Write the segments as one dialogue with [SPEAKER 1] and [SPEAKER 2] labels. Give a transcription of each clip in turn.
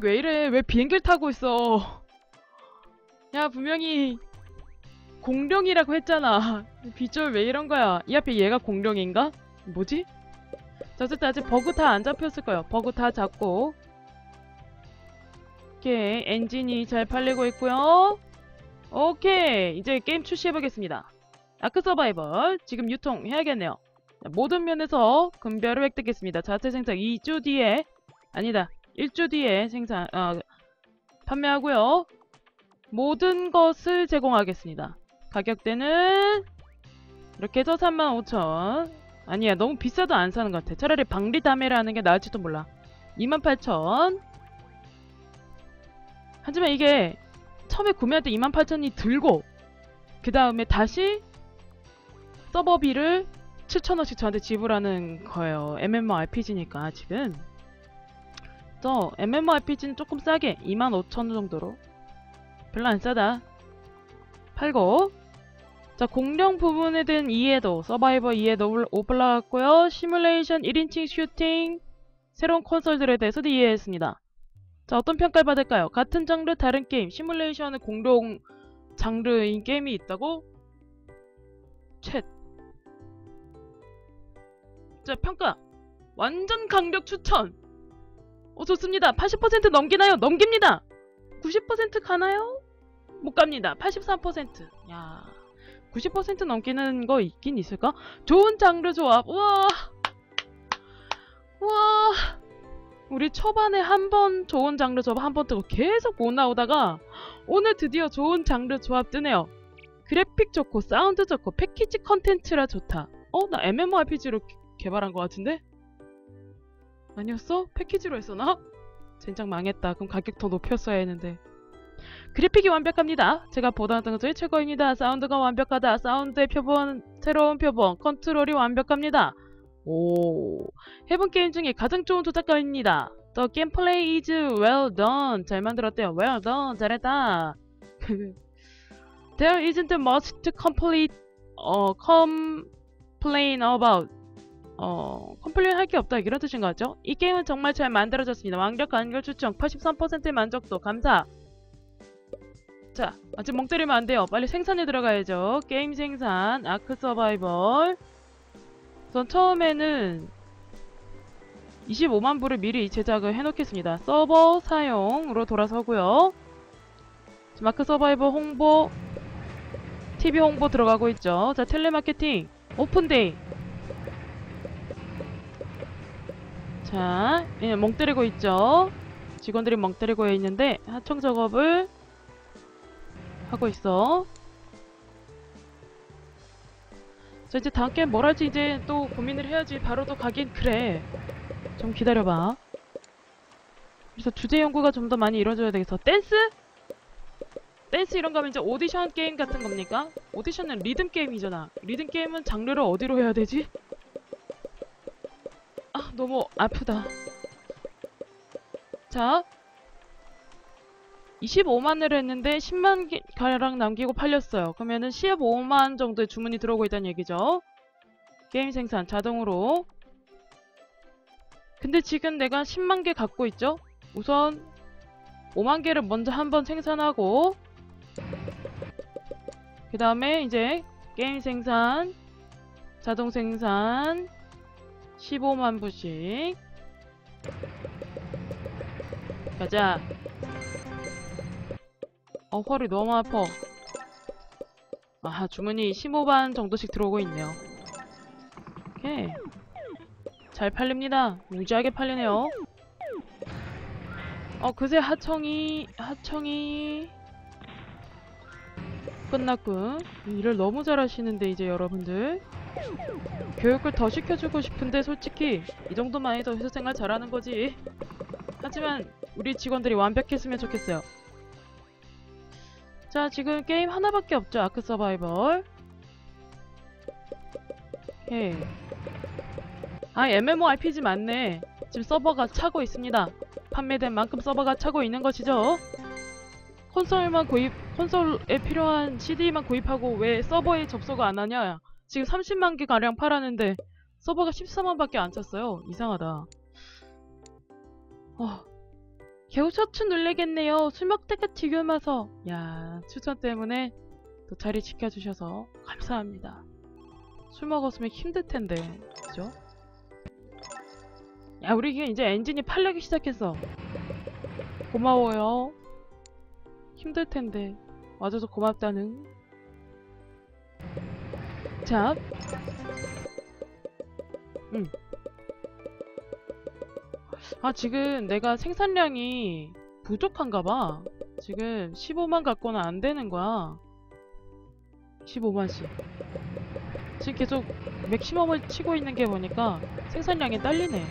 [SPEAKER 1] 그래픽 왜 이래? 왜 비행기를 타고 있어? 야, 분명히 공룡이라고 했잖아. 비주얼 왜 이런 거야? 이 앞에 얘가 공룡인가? 뭐지? 자, 어쨌든 아직 버그 다 안 잡혔을 거예요. 버그 다 잡고. 오케이, 엔진이 잘 팔리고 있고요. 오케이, 이제 게임 출시해보겠습니다. 아크 서바이벌, 지금 유통해야겠네요. 자, 모든 면에서 금별을 획득했습니다. 자체 생산 2주 뒤에, 아니다, 1주 뒤에 생산, 어, 판매하고요. 모든 것을 제공하겠습니다. 가격대는 이렇게 해서 35,000 아니야 너무 비싸도 안 사는 것 같아. 차라리 방리다메를 하는 게 나을지도 몰라. 28,000 하지만 이게 처음에 구매할 때 28,000이 들고 그 다음에 다시 서버비를 7,000원씩 저한테 지불하는 거예요. MMORPG니까 지금 저 MMORPG는 조금 싸게 25,000원 정도로. 별로 안 싸다. 팔고. 자 공룡 부분에 대한 이해도 서바이버 이해도 올라갔고요. 시뮬레이션 1인칭 슈팅. 새로운 콘솔들에 대해서도 이해했습니다. 자 어떤 평가를 받을까요? 같은 장르 다른 게임. 시뮬레이션의 공룡 장르인 게임이 있다고? 챗. 자 평가. 완전 강력 추천 어 좋습니다 80% 넘기나요 넘깁니다 90% 가나요 못 갑니다. 83%. 야. 90% 넘기는 거 있긴 있을까? 좋은 장르 조합. 우와. 우와. 우리 초반에 한 번 좋은 장르 조합 한 번 뜨고 계속 못 나오다가 오늘 드디어 좋은 장르 조합 뜨네요. 그래픽 좋고 사운드 좋고 패키지 컨텐츠라 좋다. 어? 나 MMORPG로 개발한 것 같은데? 아니었어? 패키지로 했었나? 젠장 망했다. 그럼 가격 더 높였어야 했는데. 그래픽이 완벽합니다. 제가 보던 것 중에 최고입니다. 사운드가 완벽하다. 사운드의 표본, 새로운 표본, 컨트롤이 완벽합니다. 오, 해본 게임 중에 가장 좋은 조작감입니다. The gameplay is well done. 잘 만들었대요. Well done. 잘했다. There isn't much to complete, 어, complain about. 어, 컴플레인 할 게 없다. 이런 뜻인 것 같죠? 이 게임은 정말 잘 만들어졌습니다. 완벽한 걸 추천. 83%의 만족도. 감사. 자, 아직 멍 때리면 안 돼요. 빨리 생산에 들어가야죠. 게임 생산, 아크 서바이벌. 전 처음에는 25만 부를 미리 제작을 해놓겠습니다. 서버 사용으로 돌아서고요. 아크 서바이벌 홍보, TV 홍보 들어가고 있죠. 자, 텔레마케팅, 오픈데이. 자, 예, 멍 때리고 있죠. 직원들이 멍 때리고 있는데 하청 작업을 하고 있어. 자 이제 다음 게임 뭘 할지 이제 또 고민을 해야지 바로 또 가긴 그래. 좀 기다려봐. 그래서 주제 연구가 좀 더 많이 이루어져야 되겠어. 댄스? 댄스 이런 거 하면 이제 오디션 게임 같은 겁니까? 오디션은 리듬 게임이잖아. 리듬 게임은 장르를 어디로 해야 되지? 아 너무 아프다. 자 25만을 했는데 10만 개 가량 남기고 팔렸어요. 그러면은 15만 정도의 주문이 들어오고 있다는 얘기죠. 게임 생산 자동으로. 근데 지금 내가 10만 개 갖고 있죠? 우선 5만 개를 먼저 한번 생산하고 그 다음에 이제 게임 생산 자동 생산 15만 부씩. 가자. 어 허리 너무 아파. 아하 주문이 15반 정도씩 들어오고 있네요. 오케이. 잘 팔립니다. 무지하게 팔리네요. 어 그새 하청이 하청이 끝났군. 일을 너무 잘하시는데 이제 여러분들 교육을 더 시켜주고 싶은데 솔직히 이 정도만 해도 회사 생활 잘하는 거지. 하지만 우리 직원들이 완벽했으면 좋겠어요. 자 지금 게임 하나밖에 없죠 아크 서바이벌. 오케이 아 MMORPG 맞네. 지금 서버가 차고 있습니다. 판매된 만큼 서버가 차고 있는 것이죠. 콘솔만 구입 콘솔에 필요한 CD만 구입하고 왜 서버에 접속을 안 하냐 지금 30만 개 가량 팔았는데 서버가 14만 밖에 안 찼어요 이상하다 어, 겨우 셔츠 눌리겠네요. 술 먹다가 지금 와서. 야, 추천 때문에 또 자리 지켜주셔서 감사합니다. 술 먹었으면 힘들 텐데, 그죠? 야, 우리 이제 엔진이 팔려기 시작했어. 고마워요. 힘들 텐데 와줘서 고맙다는. 자, 음. 아 지금 내가 생산량이 부족한가 봐. 지금 15만 갖고는 안 되는 거야. 15만씩. 지금 계속 맥시멈을 치고 있는 게 보니까 생산량이 딸리네.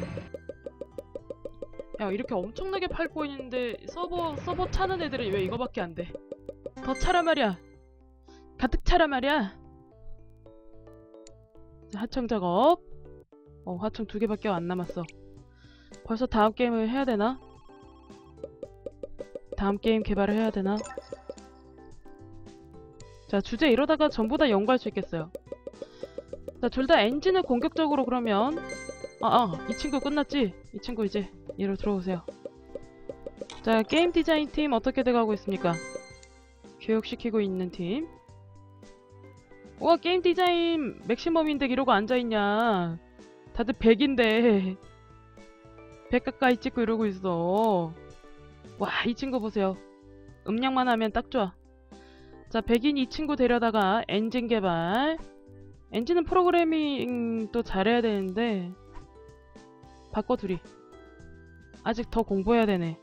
[SPEAKER 1] 야 이렇게 엄청나게 팔고 있는데 서버 서버 차는 애들이 왜 이거밖에 안 돼? 더 차라 말이야. 가득 차라 말이야. 자, 하청 작업. 어 하청 두 개밖에 안 남았어. 벌써 다음 게임을 해야 되나? 다음 게임 개발을 해야 되나? 자 주제 이러다가 전부 다 연구할 수 있겠어요. 자 둘 다 엔진을 공격적으로 그러면 아 아 이 친구 끝났지? 이 친구 이제 얘로 들어오세요. 자, 게임 디자인 팀 어떻게 돼가고 있습니까? 교육시키고 있는 팀. 우와, 게임 디자인 맥시멈인데 이러고 앉아있냐. 다들 100인데. 100 가까이 찍고 이러고 있어. 와, 이 친구 보세요. 음량만 하면 딱 좋아. 자, 100인 이 친구 데려다가 엔진 개발. 엔진은 프로그래밍 또 잘해야 되는데. 바꿔 둘이. 아직 더 공부해야 되네.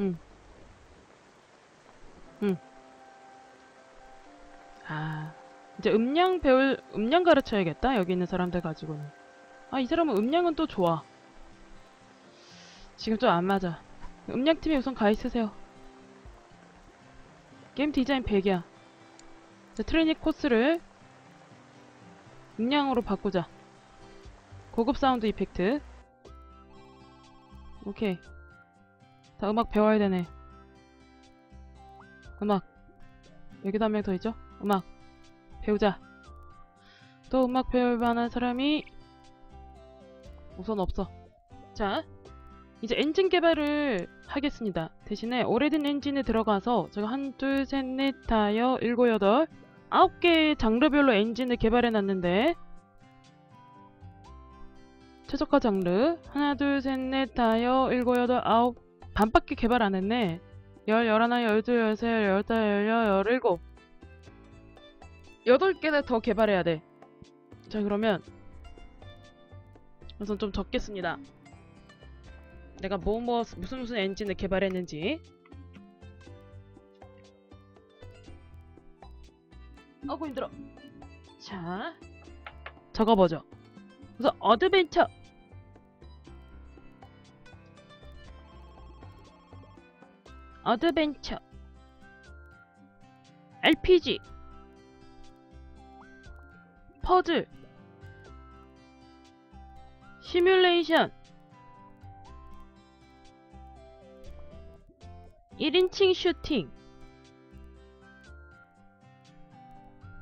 [SPEAKER 1] 응. 응. 아, 이제 음량 배울, 음량 가르쳐야겠다. 여기 있는 사람들 가지고는. 아, 이 사람은 음량은 또 좋아. 지금 좀 안 맞아. 음량팀에 우선 가 있으세요. 게임 디자인 100이야. 자, 트레이닝 코스를 음량으로 바꾸자. 고급 사운드 이펙트. 오케이. 다 음악 배워야 되네. 음악. 여기도 한 명 더 있죠? 음악. 배우자. 또 음악 배울 만한 사람이 우선 없어. 자, 이제 엔진 개발을 하겠습니다. 대신에 오래된 엔진에 들어가서 제가 한, 둘, 셋, 넷, 다여, 일곱, 여덟, 아홉 개의 장르별로 엔진을 개발해 놨는데 최저가 장르 하나 둘 셋 넷 다여 일곱 여덟 아홉 반밖에 개발 안 했네 열 열하나 열둘 열세 열다 열여 열일곱. 여덟 개나 더 개발해야 돼 자 그러면 우선 좀 적겠습니다. 내가 뭐 뭐 무슨 무슨 엔진을 개발했는지. 어구 힘들어. 자 적어보죠. 우선 어드벤처 어드벤처. RPG 퍼즐. 시뮬레이션. 1인칭 슈팅.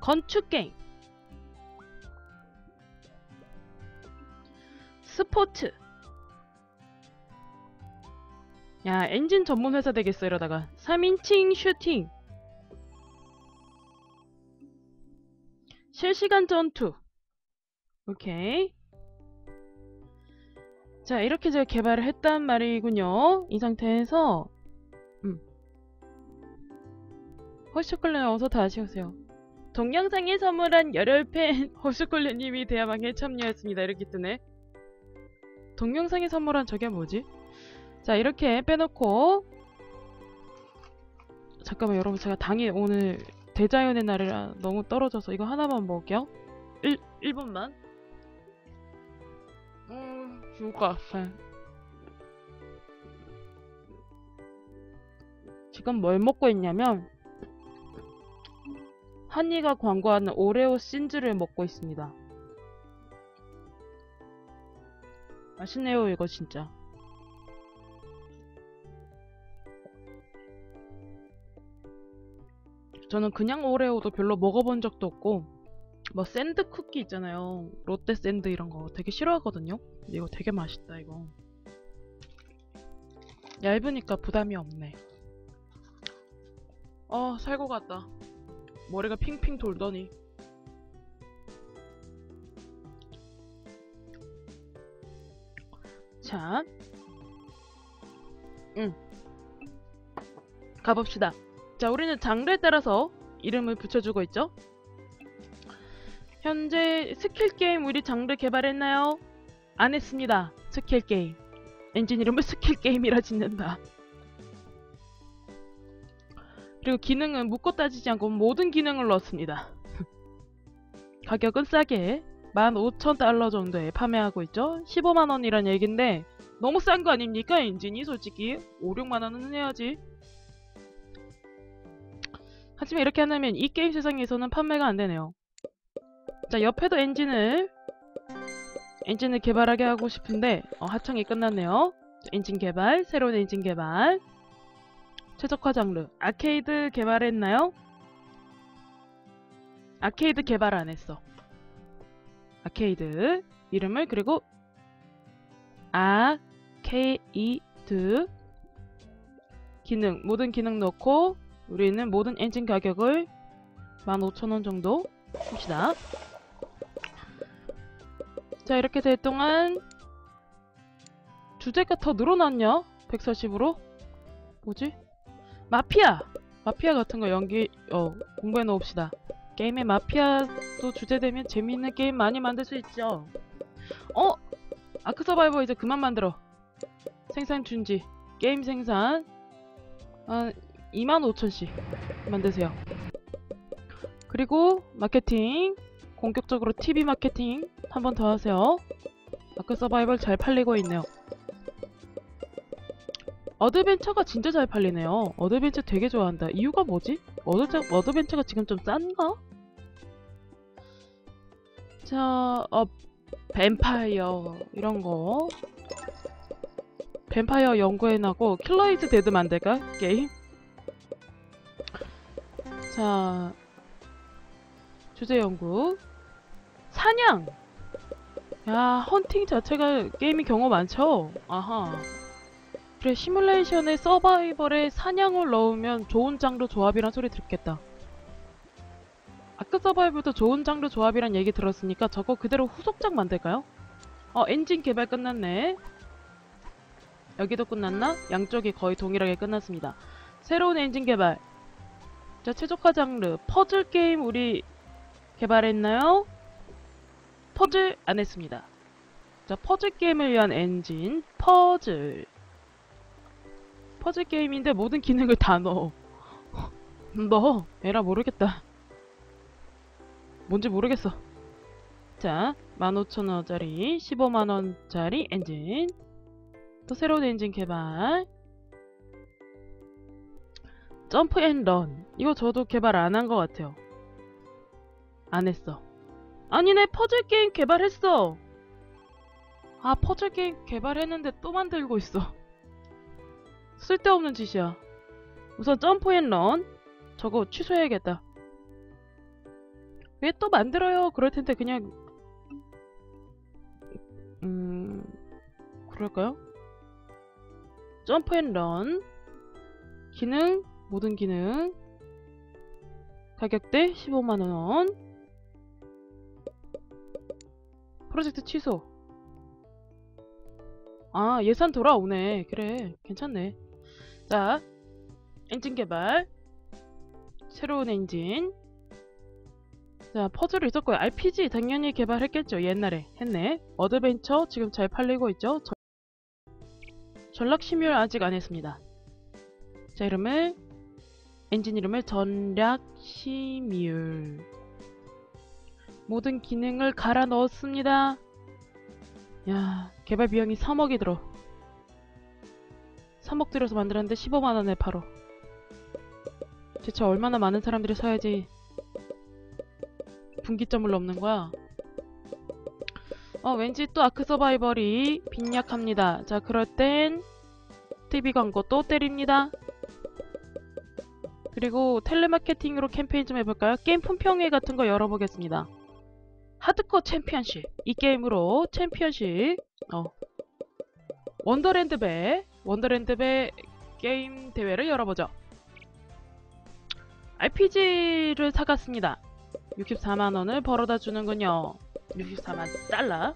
[SPEAKER 1] 건축 게임. 스포츠 야 엔진 전문 회사 되겠어 이러다가. 3인칭 슈팅. 실시간 전투. 오케이. 자 이렇게 제가 개발을 했단 말이군요. 이 상태에서 음. 허쇼콜렛 어서 다시 오세요. 동영상에 선물한 열혈팬 허쇼콜렛님이 대화방에 참여했습니다. 이렇게 뜨네. 동영상에 선물한 저게 뭐지? 자 이렇게 빼놓고. 잠깐만 여러분. 제가 당이 오늘 대자연의 날이라 너무 떨어져서 이거 하나만 먹을게요. 1, 1분만. 음 죽을 것 같아. 지금 뭘 먹고 있냐면 한이가 광고하는 오레오 신즈를 먹고 있습니다. 맛있네요 이거 진짜 저는 그냥 오레오도 별로 먹어본 적도 없고 뭐 샌드 쿠키 있잖아요. 롯데 샌드 이런 거 되게 싫어하거든요. 근데 이거 되게 맛있다 이거. 얇으니까 부담이 없네. 어 살고 갔다. 머리가 핑핑 돌더니. 자, 응. 가봅시다. 자, 우리는 장르에 따라서 이름을 붙여주고 있죠. 현재 스킬 게임 우리 장르 개발했나요? 안 했습니다. 스킬 게임. 엔진 이름을 스킬 게임이라 짓는다. 그리고 기능은 묻고 따지지 않고 모든 기능을 넣었습니다. 가격은 싸게 15,000달러 정도에 판매하고 있죠. 15만원이란 얘긴데 너무 싼 거 아닙니까? 엔진이 솔직히 5, 6만원은 해야지. 하지만 이렇게 한다면 이 게임 세상에서는 판매가 안 되네요. 자, 옆에도 엔진을 엔진을 개발하게 하고 싶은데 어, 하청이 끝났네요. 자, 엔진 개발, 새로운 엔진 개발. 최적화 장르. 아케이드 개발했나요? 아케이드 개발 안 했어. 아케이드 이름을 그리고 아케이드 기능 모든 기능 넣고 우리는 모든 엔진 가격을 15,000원 정도 봅시다. 자 이렇게 될 동안 주제가 더 늘어났냐? 140으로? 뭐지? 마피아! 마피아 같은 거 연기 어 공부해 놓읍시다. 게임에 마피아도 주제되면 재미있는 게임 많이 만들 수 있죠. 어? 아크 서바이버 이제 그만 만들어. 생산 중지. 게임 생산. 한 25,000씩 만드세요. 그리고 마케팅. 본격적으로 TV 마케팅 한 번 더 하세요. 아크 서바이벌 잘 팔리고 있네요. 어드벤처가 진짜 잘 팔리네요. 어드벤처 되게 좋아한다. 이유가 뭐지? 어드벤처, 어드벤처가 지금 좀 싼가? 자, 어, 뱀파이어 이런 거. 뱀파이어 연구해나고 킬러 이즈 데드 만들까? 게임? 자, 주제 연구. 사냥! 야, 헌팅 자체가 게임이 경험 많죠? 아하. 그래, 시뮬레이션에 서바이벌에 사냥을 넣으면 좋은 장르 조합이란 소리 듣겠다. 아크 서바이벌도 좋은 장르 조합이란 얘기 들었으니까 저거 그대로 후속작 만들까요? 어, 엔진 개발 끝났네. 여기도 끝났나? 양쪽이 거의 동일하게 끝났습니다. 새로운 엔진 개발. 자, 최적화 장르. 퍼즐 게임 우리 개발했나요? 퍼즐 안 했습니다. 자, 퍼즐 게임을 위한 엔진. 퍼즐. 퍼즐 게임인데 모든 기능을 다 넣어. 넣어. 에라 모르겠다. 뭔지 모르겠어. 자, 15,000원짜리, 15만원짜리 엔진. 또 새로운 엔진 개발. 점프 앤 런. 이거 저도 개발 안 한 것 같아요. 안 했어. 아니네, 퍼즐 게임 개발했어. 아, 퍼즐 게임 개발했는데 또 만들고 있어. 쓸데없는 짓이야. 우선 점프 앤 런. 저거 취소해야겠다. 왜 또 만들어요? 그럴 텐데 그냥 음 그럴까요? 점프 앤 런 기능 모든 기능 가격대 15만원 프로젝트 취소 아 예산 돌아오네 그래 괜찮네 자 엔진 개발 새로운 엔진 자, 퍼즐을 있었고요. RPG 당연히 개발했겠죠. 옛날에 했네. 어드벤처 지금 잘 팔리고 있죠. 저... 전락 시뮬 아직 안 했습니다. 자, 이름을 엔진 이름을 전략 시뮬 모든 기능을 갈아 넣었습니다. 야, 개발 비용이 3억이 들어. 3억 들여서 만들었는데 15만원에 바로. 대체 얼마나 많은 사람들이 사야지 분기점을 넘는 거야. 어, 왠지 또 아크 서바이벌이 빈약합니다. 자, 그럴 땐 TV 광고 또 때립니다. 그리고 텔레마케팅으로 캠페인 좀 해볼까요? 게임 품평회 같은 거 열어보겠습니다. 하드코어 챔피언십 이 게임으로 챔피언십 어 원더랜드 배 원더랜드 배 게임 대회를 열어보죠. RPG를 사갔습니다. 64만원을 벌어다 주는군요. 64만 달러.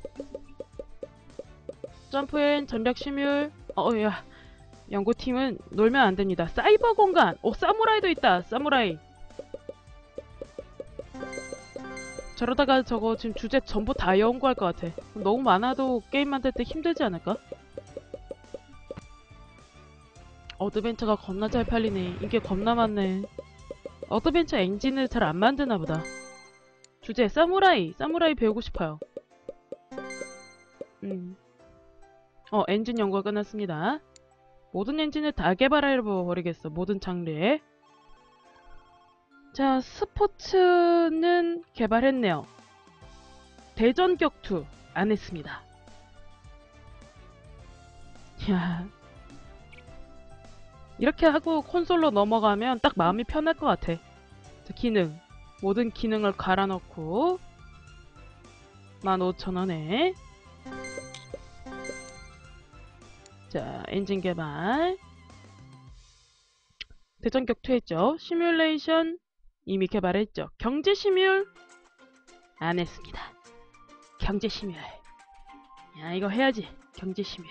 [SPEAKER 1] 점프앤 전략 시뮬. 어야. 연구팀은 놀면 안 됩니다. 사이버 공간. 오 사무라이도 있다. 사무라이. 저러다가 저거 지금 주제 전부 다 연구할 것 같아. 너무 많아도 게임 만들 때 힘들지 않을까? 어드벤처가 겁나 잘 팔리네. 이게 겁나 많네. 어드벤처 엔진을 잘 안 만드나 보다. 주제 사무라이. 사무라이 배우고 싶어요. 음. 어, 엔진 연구가 끝났습니다. 모든 엔진을 다 개발해버리겠어. 모든 장르에. 자, 스포츠는 개발했네요. 대전 격투 안 했습니다. 야. 이렇게 하고 콘솔로 넘어가면 딱 마음이 편할 것 같아. 자, 기능. 모든 기능을 갈아넣고 15,000원에 자, 엔진 개발 대전 격투했죠. 시뮬레이션 이미 개발했죠. 경제 시뮬 안 했습니다. 경제 시뮬 야 이거 해야지. 경제 시뮬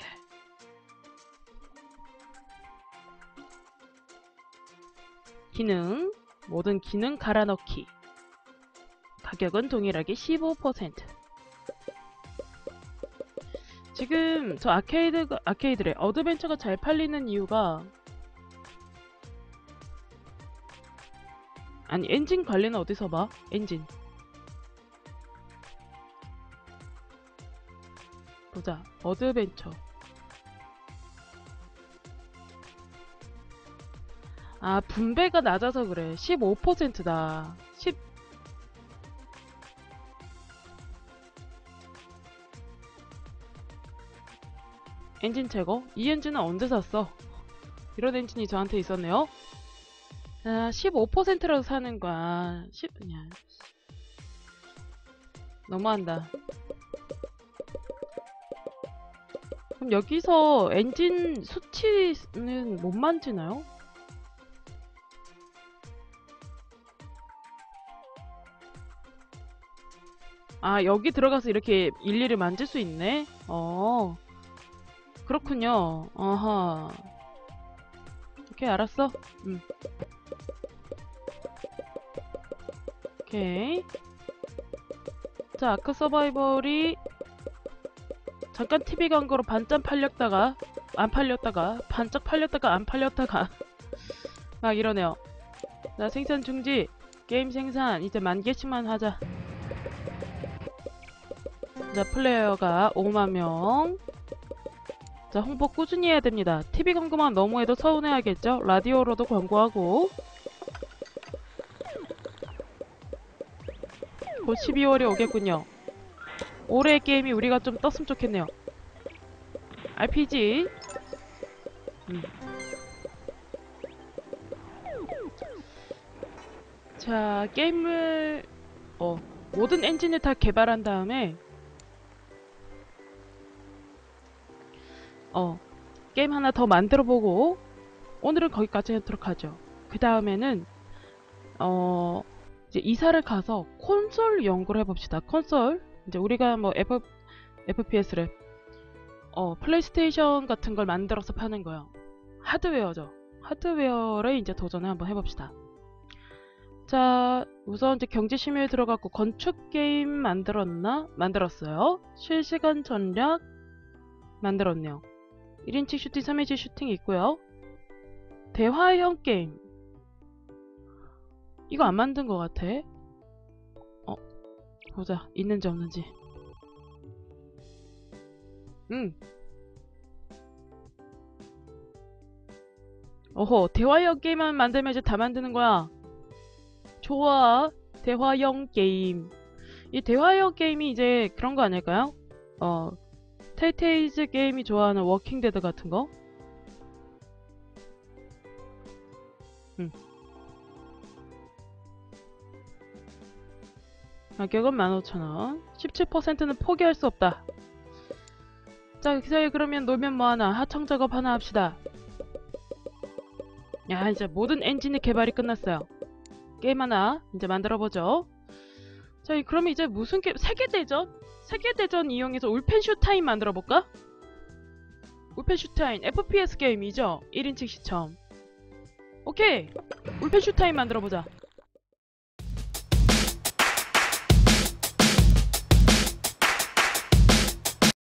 [SPEAKER 1] 기능 모든 기능 갈아넣기 가격은 동일하게 15% 지금 저 아케이드 아케이드래. 어드벤처가 잘 팔리는 이유가 아니 엔진 관리는 어디서 봐? 엔진. 보자. 어드벤처. 아 분배가 낮아서 그래. 15%다 엔진 제거? 이 엔진은 언제 샀어? 이런 엔진이 저한테 있었네요 아, 15%라도 사는 거야 10... 야. 너무한다 그럼 여기서 엔진 수치는 못 만지나요? 아 여기 들어가서 이렇게 일일이 만질 수 있네 어 그렇군요. 어허 오케이 알았어. 음. 오케이. 자 아크 서바이벌이 잠깐 TV 광고로 반짝 팔렸다가 안 팔렸다가 반짝 팔렸다가 안 팔렸다가. 막 이러네요. 자 생산 중지. 게임 생산. 이제 만 개씩만 하자. 자, 플레이어가 5만 명. 자, 홍보 꾸준히 해야 됩니다. TV 광고만 너무 해도 서운해하겠죠? 라디오로도 광고하고. 곧 12월에 오겠군요. 올해의 게임이 우리가 좀 떴으면 좋겠네요. RPG. 음. 자, 게임을, 어, 모든 엔진을 다 개발한 다음에 어, 게임 하나 더 만들어보고 오늘은 거기까지 하도록 하죠. 그 다음에는 어, 이제 이사를 가서 콘솔 연구를 해봅시다. 콘솔 이제 우리가 뭐 F, FPS를 어, 플레이스테이션 같은 걸 만들어서 파는 거예요. 하드웨어죠. 하드웨어를 이제 도전을 한번 해봅시다. 자, 우선 이제 경제 심의에 들어갔고 건축 게임 만들었나? 만들었어요. 실시간 전략 만들었네요. 1인칭 슈팅, 3인칭 슈팅이 있고요. 대화형 게임. 이거 안 만든 것 같아. 어, 보자. 있는지 없는지. 응. 어허, 대화형 게임만 만들면 이제 다 만드는 거야. 좋아. 대화형 게임. 이 대화형 게임이 이제 그런 거 아닐까요? 어, 텔테이즈 게임이 좋아하는 워킹데드 같은 거? 응. 가격은 15,000원. 17%는 포기할 수 없다. 자, 기사에 그러면 노면 뭐 하나, 하청 작업 하나 합시다. 야, 이제 모든 엔진의 개발이 끝났어요. 게임 하나 이제 만들어보죠. 자, 이- 그럼 이제 무슨 게임? 세계대전? 세계대전 이용해서 울펜 슈타인 만들어볼까? 울펜 슈타인 FPS 게임이죠? 1인칭 시청. 오케이! 울펜 슈타인 만들어보자.